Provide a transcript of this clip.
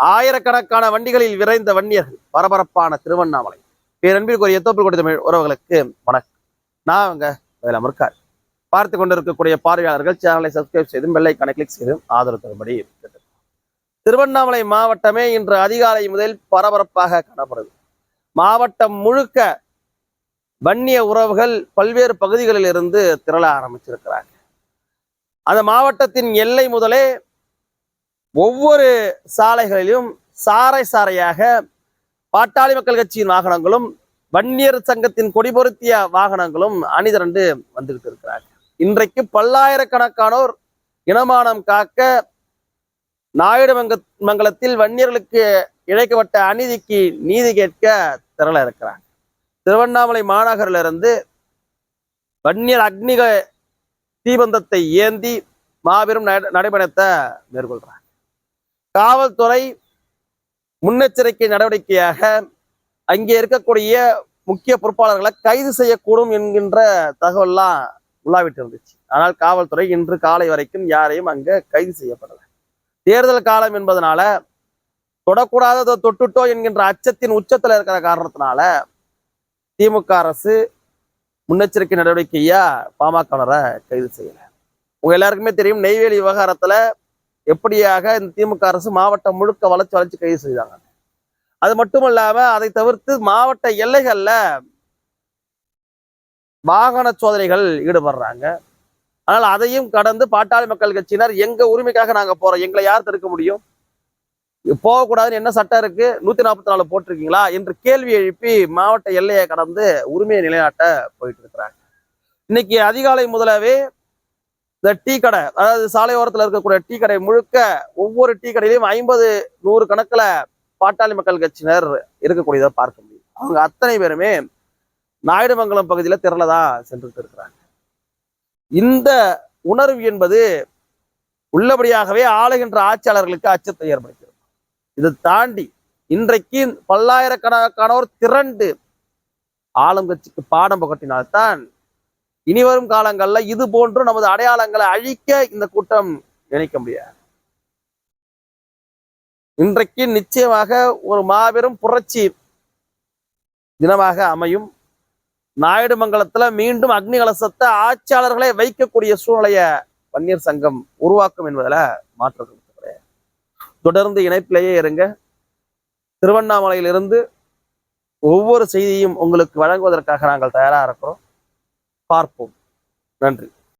ஆயிரக்கணக்கான வண்டிகளில் விரைந்த வன்னியர்கள் பரபரப்பான திருவண்ணாமலை. பேரன்பிற்குரிய தோப்பு கொடுத்த தமிழ் உறவுகளுக்கு வணக்கம். நான் அவங்க அதில் அமர்க்கார் பார்த்து கொண்டிருக்கக்கூடிய பார்வையாளர்கள் சேனலை சப்ஸ்கிரைப் செய்தும் பெல்லைக்கான கிளிக் செய்தும் ஆதரவு தரும்படி திருவண்ணாமலை மாவட்டமே இன்று அதிகாலை முதல் பரபரப்பாக காணப்படுது. மாவட்டம் முழுக்க வன்னிய உறவுகள் பல்வேறு பகுதிகளில் இருந்து திரள ஆரம்பிச்சிருக்கிறாங்க அந்த மாவட்டத்தின் எல்லை முதலே ஒவ்வொரு சாலைகளிலும் சாறை சாறையாக பாட்டாளி மக்கள் கட்சியின் வாகனங்களும் வன்னியர் சங்கத்தின் கொடி பொருத்திய வாகனங்களும் அணிதிரண்டு வந்துகிட்டு இருக்கிறாங்க இன்றைக்கு பல்லாயிரக்கணக்கானோர் இனமானம் காக்க நாயுடு மங்க மங்கலத்தில் வன்னியர்களுக்கு இழைக்கப்பட்ட அநீதிக்கு நீதி கேட்க திரள இருக்கிறாங்க. திருவண்ணாமலை மாநகரிலிருந்து வன்னியர் அக்னிக தீபந்தத்தை ஏந்தி மாபெரும் நடைபயணத்தை மேற்கொள்றாங்க. காவல்துறை முன்னெச்சரிக்கை நடவடிக்கையாக அங்கே இருக்கக்கூடிய முக்கிய பொறுப்பாளர்களை கைது செய்யக்கூடும் என்கின்ற தகவல்லாம் உள்ளாவிட்டு இருந்துச்சு ஆனால் காவல்துறை இன்று காலை வரைக்கும் யாரையும் அங்க கைது செய்யப்படலை. தேர்தல் காலம் என்பதனால தொடக்கூடாததை தொட்டுட்டோ என்கின்ற அச்சத்தின் உச்சத்தில் இருக்கிற காரணத்தினால திமுக அரசு முன்னெச்சரிக்கை நடவடிக்கையா பாமகனரை கைது செய்யல. உங்க எல்லாருக்குமே தெரியும் நெய்வேலி விவகாரத்துல எப்படியாக இந்த திமுக அரசு மாவட்டம் முழுக்க வளர்ச்சி வளர்ச்சி கைது செய்தாங்க. அது மட்டும் இல்லாம அதை தவிர்த்து மாவட்ட எல்லைகள்ல வாகன சோதனைகள் ஈடுபடுறாங்க. ஆனால் அதையும் கடந்து பாட்டாளி மக்கள் கட்சியினர் எங்க உரிமைக்காக நாங்க போறோம் எங்களை யார் தடுக்க முடியும்? போகக்கூடாதுன்னு என்ன சட்டம் இருக்கு? நூத்தி நாற்பத்தி நாலு போட்டிருக்கீங்களா? என்று கேள்வி எழுப்பி மாவட்ட எல்லையை கடந்து உரிமையை நிலைநாட்ட போயிட்டு இருக்கிறாங்க. இன்னைக்கு அதிகாலை முதலவே இந்த டீ கடை அதாவது சாலையோரத்தில் இருக்கக்கூடிய டீ கடை முழுக்க ஒவ்வொரு டீ கடையிலையும் ஐம்பது நூறு கணக்குல பாட்டாளி மக்கள் கட்சியினர் இருக்கக்கூடியதை பார்க்க முடியும். அவங்க அத்தனை பேருமே நாயுடுமங்கலம் பகுதியில் திரளதா சென்றுட்டு இருக்கிறாங்க. இந்த உணர்வு என்பது உள்ளபடியாகவே ஆளுகின்ற ஆட்சியாளர்களுக்கு அச்சத்தை ஏற்படுத்துகிறது இது தாண்டி இன்றைக்கு பல்லாயிரக்கணக்கானோர் திரண்டு ஆளும் கட்சிக்கு பாடம் புகட்டினால்தான் இனி வரும் காலங்கள்ல இது போன்று நமது அடையாளங்களை அழிக்க இந்த கூட்டம் நினைக்க முடியாது. இன்றைக்கு நிச்சயமாக ஒரு மாபெரும் புரட்சி தினமாக அமையும். நாயுடு மங்கலத்துல மீண்டும் அக்னி கலசத்தை ஆட்சியாளர்களை வைக்கக்கூடிய சூழ்நிலைய பன்னீர் சங்கம் உருவாக்கும் என்பதுல மாற்றம் கிடையாது தொடர்ந்து இணைப்பிலேயே இருங்க. திருவண்ணாமலையிலிருந்து ஒவ்வொரு செய்தியும் உங்களுக்கு வழங்குவதற்காக நாங்கள் தயாரா இருக்கிறோம். பார்ப்போம். நன்றி.